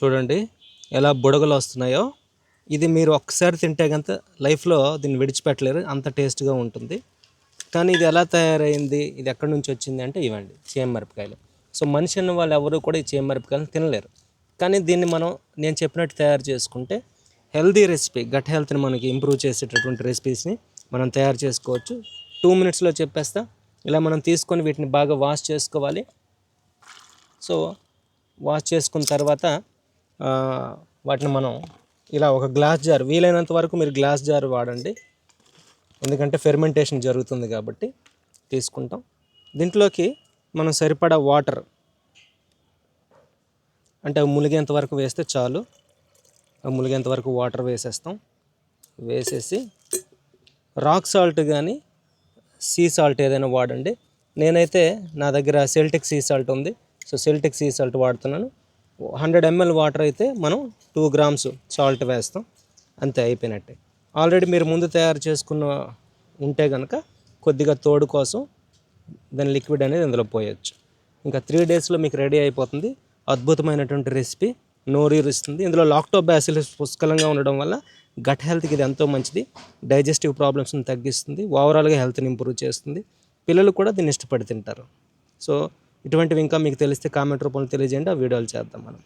చూడండి ఎలా బుడగలు వస్తున్నాయో. ఇది మీరు ఒక్కసారి తింటే కనుక లైఫ్లో దీన్ని విడిచిపెట్టలేరు అంత టేస్ట్గా ఉంటుంది. కానీ ఇది ఎలా తయారైంది ఇది ఎక్కడి నుంచి వచ్చింది అంటే ఇవ్వండి మిరపకాయలు. సో మనిషి అన్న వాళ్ళు ఎవరు కూడా ఈ మిరపకాయలు తినలేరు. కానీ దీన్ని మనం నేను చెప్పినట్టు తయారు చేసుకుంటే హెల్దీ రెసిపీ గట్ హెల్త్ని మనకి ఇంప్రూవ్ చేసేటటువంటి రెసిపీస్ని మనం తయారు చేసుకోవచ్చు. టూ మినిట్స్లో చెప్పేస్తా. ఇలా మనం తీసుకొని వీటిని బాగా వాష్ చేసుకోవాలి. సో వాష్ చేసుకున్న తర్వాత వాటిని మనం ఇలా ఒక గ్లాస్ జార్ వీలైనంత వరకు మీరు గ్లాస్ జార్ వాడండి. ఎందుకంటే ఫెర్మెంటేషన్ జరుగుతుంది కాబట్టి తీసుకుంటాం. దీంట్లోకి మనం సరిపడా వాటర్ అంటే అవి ములిగేంత వరకు వేస్తే చాలు. అవి ములిగేంత వరకు వాటర్ వేసేస్తాం. వేసేసి రాక్ సాల్ట్ కానీ సీ సాల్ట్ ఏదైనా వాడండి. నేనైతే నా దగ్గర సెల్టిక్ సీ సాల్ట్ ఉంది. సో సెల్టిక్ సీ సాల్ట్ వాడుతున్నాను. హండ్రెడ్ ఎంఎల్ వాటర్ అయితే మనం టూ గ్రామ్స్ సాల్ట్ వేస్తాం. అంతే అయిపోయినట్టే. ఆల్రెడీ మీరు ముందు తయారు చేసుకున్న ఉంటే కనుక కొద్దిగా తోడు కోసం దాని లిక్విడ్ అనేది ఇందులో పోయొచ్చు. ఇంకా త్రీ డేస్లో మీకు రెడీ అయిపోతుంది. అద్భుతమైనటువంటి రెసిపీ. నోరూరిస్తుంది ఇందులో లాక్టోబాసిలస్ పుష్కలంగా ఉండడం వల్ల గట్ హెల్త్కి ఇది ఎంతో మంచిది. డైజెస్టివ్ ప్రాబ్లమ్స్ని తగ్గిస్తుంది. ఓవరాల్గా హెల్త్ని ఇంప్రూవ్ చేస్తుంది. పిల్లలు కూడా దీన్ని ఇష్టపడి తింటారు. సో ఇటువంటివి ఇంకా మీకు తెలిస్తే కామెంట్ రూపంలో తెలియజేయండి. ఆ వీడియోలు చేద్దాం మనం.